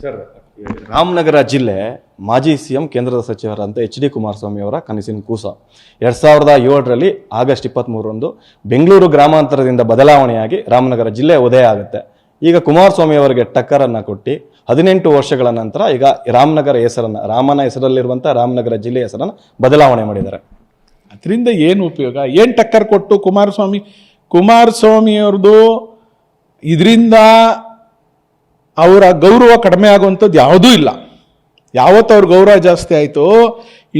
Sir Ramanagara ಜಿಲ್ಲೆ ಮಾಜಿ CM ಕೇಂದ್ರದ ಸಚಿವರಂತ ಎಚ್ ಡಿ ಕುಮಾರಸ್ವಾಮಿ ಅವರ ಕನಸಿನ ಕೂಸ. ಎರಡು ಸಾವಿರದ ಏಳರಲ್ಲಿ ಆಗಸ್ಟ್ ಇಪ್ಪತ್ತ್ಮೂರರಂದು ಬೆಂಗಳೂರು ಗ್ರಾಮಾಂತರದಿಂದ ಬದಲಾವಣೆಯಾಗಿ ರಾಮನಗರ ಜಿಲ್ಲೆ ಉದಯ ಆಗುತ್ತೆ. ಈಗ ಕುಮಾರಸ್ವಾಮಿ ಅವರಿಗೆ ಟಕ್ಕರನ್ನು ಕೊಟ್ಟು ಹದಿನೆಂಟು ವರ್ಷಗಳ ನಂತರ ಈಗ ರಾಮನಗರ ಹೆಸರನ್ನು ರಾಮನ ಹೆಸರಲ್ಲಿರುವಂಥ ರಾಮನಗರ ಜಿಲ್ಲೆ ಹೆಸರನ್ನು ಬದಲಾವಣೆ ಮಾಡಿದ್ದಾರೆ. ಅದರಿಂದ ಏನು ಉಪಯೋಗ? ಏನು ಟಕ್ಕರ್ ಕೊಟ್ಟು ಕುಮಾರಸ್ವಾಮಿ? ಕುಮಾರಸ್ವಾಮಿ ಅವ್ರದ್ದು ಇದರಿಂದ ಅವರ ಗೌರವ ಕಡಿಮೆ ಆಗುವಂಥದ್ದು ಯಾವುದೂ ಇಲ್ಲ. ಯಾವತ್ತು ಅವ್ರ ಗೌರವ ಜಾಸ್ತಿ ಆಯಿತು,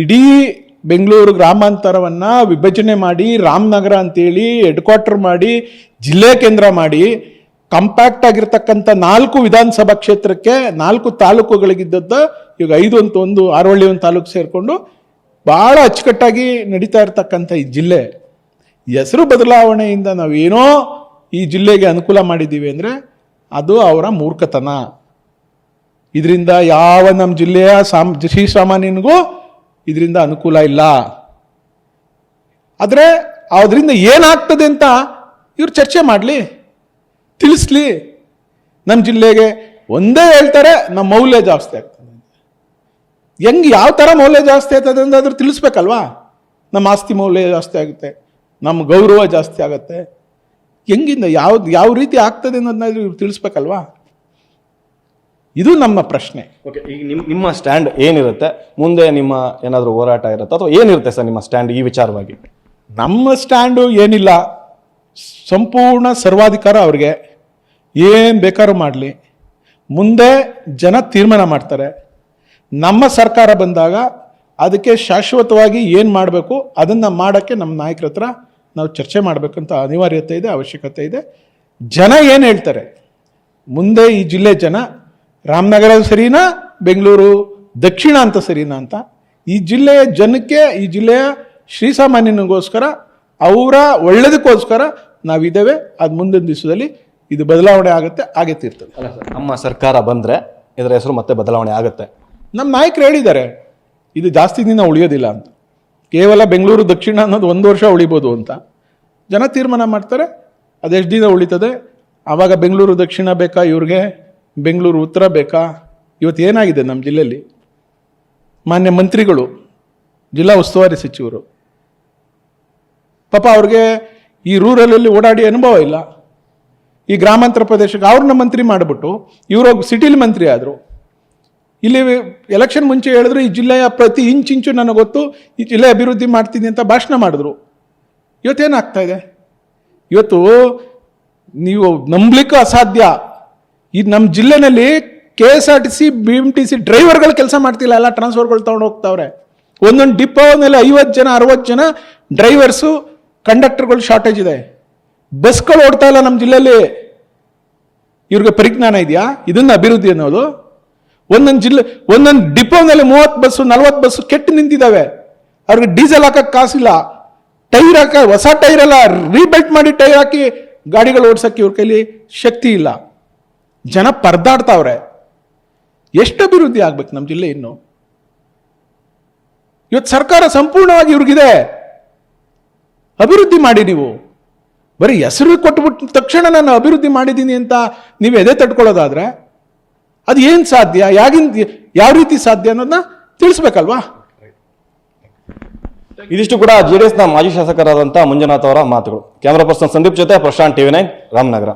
ಇಡೀ ಬೆಂಗಳೂರು ಗ್ರಾಮಾಂತರವನ್ನು ವಿಭಜನೆ ಮಾಡಿ, ರಾಮನಗರ ಅಂತೇಳಿ ಹೆಡ್ ಕ್ವಾರ್ಟರ್ ಮಾಡಿ, ಜಿಲ್ಲೆ ಕೇಂದ್ರ ಮಾಡಿ ಕಂಪ್ಯಾಕ್ಟ್ ಆಗಿರ್ತಕ್ಕಂಥ ನಾಲ್ಕು ವಿಧಾನಸಭಾ ಕ್ಷೇತ್ರಕ್ಕೆ ನಾಲ್ಕು ತಾಲೂಕುಗಳಿಗಿದ್ದದ್ದು, ಈಗ ಐದು ಅಂತ ಒಂದು ಆರೋಳ್ಳಿ ಒಂದು ತಾಲೂಕು ಸೇರಿಕೊಂಡು ಭಾಳ ಅಚ್ಚುಕಟ್ಟಾಗಿ ನಡೀತಾ ಇರ್ತಕ್ಕಂಥ ಈ ಜಿಲ್ಲೆ. ಹೆಸರು ಬದಲಾವಣೆಯಿಂದ ನಾವೇನೋ ಈ ಜಿಲ್ಲೆಗೆ ಅನುಕೂಲ ಮಾಡಿದ್ದೀವಿ ಅಂದರೆ ಅದು ಅವರ ಮೂರ್ಖತನ. ಇದರಿಂದ ಯಾವ ನಮ್ಮ ಜಿಲ್ಲೆಯ ಸಾಮ್ ಶ್ರೀಸಾಮಾನ್ಯನಿಗೂ ಇದರಿಂದ ಅನುಕೂಲ ಇಲ್ಲ. ಆದರೆ ಅದರಿಂದ ಏನಾಗ್ತದೆ ಅಂತ ಇವ್ರು ಚರ್ಚೆ ಮಾಡಲಿ, ತಿಳಿಸ್ಲಿ. ನಮ್ಮ ಜಿಲ್ಲೆಗೆ ಒಂದೇ ಹೇಳ್ತಾರೆ ನಮ್ಮ ಮೌಲ್ಯ ಜಾಸ್ತಿ ಆಗ್ತದೆ ಹೆಂಗೆ ಯಾವ ಥರ ಮೌಲ್ಯ ಜಾಸ್ತಿ ಆಗ್ತದೆ ಅಂತ ಅದ್ರ ತಿಳಿಸ್ಬೇಕಲ್ವಾ? ನಮ್ಮ ಆಸ್ತಿ ಮೌಲ್ಯ ಜಾಸ್ತಿ ಆಗುತ್ತೆ ನಮ್ಮ ಗೌರವ ಜಾಸ್ತಿ ಆಗುತ್ತೆ. ಹೆಂಗಿಂದ ಯಾವ ಯಾವ ರೀತಿ ಆಗ್ತದೆ ಅನ್ನೋದನ್ನ ಇವ್ರು ತಿಳಿಸ್ಬೇಕಲ್ವಾ? ಇದು ನಮ್ಮ ಪ್ರಶ್ನೆ. ಓಕೆ ಈಗ ನಿಮ್ಮ ನಿಮ್ಮ ಸ್ಟ್ಯಾಂಡ್ ಏನಿರುತ್ತೆ? ಮುಂದೆ ನಿಮ್ಮ ಏನಾದರೂ ಹೋರಾಟ ಇರುತ್ತೆ? ಅಥವಾ ಏನಿರುತ್ತೆ ಸರ್ ನಿಮ್ಮ ಸ್ಟ್ಯಾಂಡ್ ಈ ವಿಚಾರವಾಗಿ? ನಮ್ಮ ಸ್ಟ್ಯಾಂಡು ಏನಿಲ್ಲ. ಸಂಪೂರ್ಣ ಸರ್ವಾಧಿಕಾರ ಅವ್ರಿಗೆ. ಏನು ಬೇಕಾದ್ರೂ ಮಾಡಲಿ. ಮುಂದೆ ಜನ ತೀರ್ಮಾನ ಮಾಡ್ತಾರೆ. ನಮ್ಮ ಸರ್ಕಾರ ಬಂದಾಗ ಅದಕ್ಕೆ ಶಾಶ್ವತವಾಗಿ ಏನು ಮಾಡಬೇಕು ಅದನ್ನು ಮಾಡೋಕ್ಕೆ ನಮ್ಮ ನಾಯಕರ ಹತ್ರ ನಾವು ಚರ್ಚೆ ಮಾಡಬೇಕಂತ ಅನಿವಾರ್ಯತೆ ಇದೆ ಅವಶ್ಯಕತೆ ಇದೆ. ಜನ ಏನು ಹೇಳ್ತಾರೆ? ಮುಂದೆ ಈ ಜಿಲ್ಲೆ ಜನ ರಾಮನಗರ ಸರಿನಾ ಬೆಂಗಳೂರು ದಕ್ಷಿಣ ಅಂತ ಸರಿನಾ ಅಂತ? ಈ ಜಿಲ್ಲೆಯ ಜನಕ್ಕೆ ಈ ಜಿಲ್ಲೆಯ ಶ್ರೀಸಾಮಾನ್ಯನಿಗೋಸ್ಕರ ಅವರ ಒಳ್ಳೆದಕ್ಕೋಸ್ಕರ ನಾವಿದ್ದೇವೆ ಅದು ಮುಂದಿನ ದಿವಸದಲ್ಲಿ ಇದು ಬದಲಾವಣೆ ಆಗುತ್ತೆ ಹಾಗೆ ತೀರ್ತದೆ. ಅಲ್ಲ ಸರ್ ನಮ್ಮ ಸರ್ಕಾರ ಬಂದರೆ ಇದರ ಹೆಸರು ಮತ್ತೆ ಬದಲಾವಣೆ ಆಗುತ್ತೆ. ನಮ್ಮ ನಾಯಕರು ಹೇಳಿದ್ದಾರೆ ಇದು ಜಾಸ್ತಿ ದಿನ ಉಳಿಯೋದಿಲ್ಲ ಅಂತ. ಕೇವಲ ಬೆಂಗಳೂರು ದಕ್ಷಿಣ ಅನ್ನೋದು ಒಂದು ವರ್ಷ ಉಳಿಬೋದು ಅಂತ. ಜನ ತೀರ್ಮಾನ ಮಾಡ್ತಾರೆ ಅದೆಷ್ಟು ದಿನ ಉಳಿತದೆ. ಆವಾಗ ಬೆಂಗಳೂರು ದಕ್ಷಿಣ ಬೇಕಾ? ಇವ್ರಿಗೆ ಬೆಂಗಳೂರು ಉತ್ತರ ಬೇಕಾ? ಇವತ್ತು ಏನಾಗಿದೆ ನಮ್ಮ ಜಿಲ್ಲೆಯಲ್ಲಿ? ಮಾನ್ಯ ಮಂತ್ರಿಗಳು, ಜಿಲ್ಲಾ ಉಸ್ತುವಾರಿ ಸಚಿವರು, ಪಾಪ ಅವ್ರಿಗೆ ಈ ರೂರಲಲ್ಲಿ ಓಡಾಡಿ ಅನುಭವ ಇಲ್ಲ. ಈ ಗ್ರಾಮಾಂತರ ಪ್ರದೇಶಕ್ಕೆ ಅವ್ರನ್ನ ಮಂತ್ರಿ ಮಾಡಿಬಿಟ್ಟು, ಇವರು ಸಿಟಿಲಿ ಮಂತ್ರಿ ಆದರು. ಇಲ್ಲಿ ಎಲೆಕ್ಷನ್ ಮುಂಚೆ ಹೇಳಿದ್ರು, ಈ ಜಿಲ್ಲೆಯ ಪ್ರತಿ ಇಂಚಿಂಚು ನನಗೆ ಗೊತ್ತು, ಈ ಜಿಲ್ಲೆ ಅಭಿವೃದ್ಧಿ ಮಾಡ್ತೀನಿ ಅಂತ ಭಾಷಣ ಮಾಡಿದ್ರು. ಇವತ್ತೇನಾಗ್ತಾ ಇದೆ? ಇವತ್ತು ನೀವು ನಂಬಲಿಕ್ಕೂ ಅಸಾಧ್ಯ. ಈ ನಮ್ಮ ಜಿಲ್ಲೆನಲ್ಲಿ K S R T C B M T C ಡ್ರೈವರ್ಗಳು ಕೆಲಸ ಮಾಡ್ತಿಲ್ಲ. ಎಲ್ಲ ಟ್ರಾನ್ಸ್ಫರ್ಗಳು ತೊಗೊಂಡು ಹೋಗ್ತಾವ್ರೆ. ಒಂದೊಂದು ಡಿಪೋನಲ್ಲಿ ಐವತ್ತು ಜನ ಅರವತ್ತು ಜನ ಡ್ರೈವರ್ಸು, ಕಂಡಕ್ಟರ್ಗಳು ಶಾರ್ಟೇಜ್ ಇದೆ. ಬಸ್ಗಳು ಓಡ್ತಾ ಇಲ್ಲ ನಮ್ಮ ಜಿಲ್ಲೆಯಲ್ಲಿ. ಇವ್ರಿಗೆ ಪರಿಜ್ಞಾನ ಇದೆಯಾ? ಇದನ್ನ ಅಭಿವೃದ್ಧಿ ಅನ್ನೋದು. ಒಂದೊಂದು ಜಿಲ್ಲೆ, ಒಂದೊಂದು ಡಿಪೋನಲ್ಲಿ ಮೂವತ್ತು ಬಸ್ಸು, ನಲ್ವತ್ತು ಬಸ್ಸು ಕೆಟ್ಟು ನಿಂತಿದ್ದಾವೆ. ಅವ್ರಿಗೆ ಡೀಸೆಲ್ ಹಾಕಕ್ಕೆ ಕಾಸಿಲ್ಲ. ಟೈರ್ ಹಾಕ, ಹೊಸ ಟೈರ್ ಎಲ್ಲ ರೀಬೆಲ್ಟ್ ಮಾಡಿ ಟೈರ್ ಹಾಕಿ ಗಾಡಿಗಳು ಓಡಿಸೋಕ್ಕೆ ಇವ್ರ ಕೈಲಿ ಶಕ್ತಿ ಇಲ್ಲ. ಜನ ಪರದಾಡ್ತಾವ್ರೆ. ಎಷ್ಟು ಅಭಿವೃದ್ಧಿ ಆಗ್ಬೇಕು ನಮ್ಮ ಜಿಲ್ಲೆ ಇನ್ನು? ಇವತ್ತು ಸರ್ಕಾರ ಸಂಪೂರ್ಣವಾಗಿ ಇವ್ರಿಗಿದೆ. ಅಭಿವೃದ್ಧಿ ಮಾಡಿ ನೀವು. ಬರೀ ಹೆಸರು ಕೊಟ್ಬಿಟ್ಟು ತಕ್ಷಣ ನಾನು ಅಭಿವೃದ್ಧಿ ಮಾಡಿದ್ದೀನಿ ಅಂತ ನೀವು ಎದೆ ತಡ್ಕೊಳ್ಳೋದಾದ್ರೆ ಅದು ಏನು ಸಾಧ್ಯ? ಯಾಗಿನ್ ಯಾವ ರೀತಿ ಸಾಧ್ಯ ಅನ್ನೋದನ್ನ ತಿಳಿಸ್ಬೇಕಲ್ವಾ? ಇದಿಷ್ಟು ಕೂಡ ಜೆಡಿಎಸ್ನ ಮಾಜಿ ಶಾಸಕರಾದಂತಹ ಮಂಜುನಾಥ್ ಅವರ ಮಾತುಗಳು. ಕ್ಯಾಮರಾ ಪರ್ಸನ್ ಸಂದೀಪ್ ಜೊತೆ ಪ್ರಶಾಂತ್ ಟಿವಿ ನೈನ್ ರಾಮನಗರ.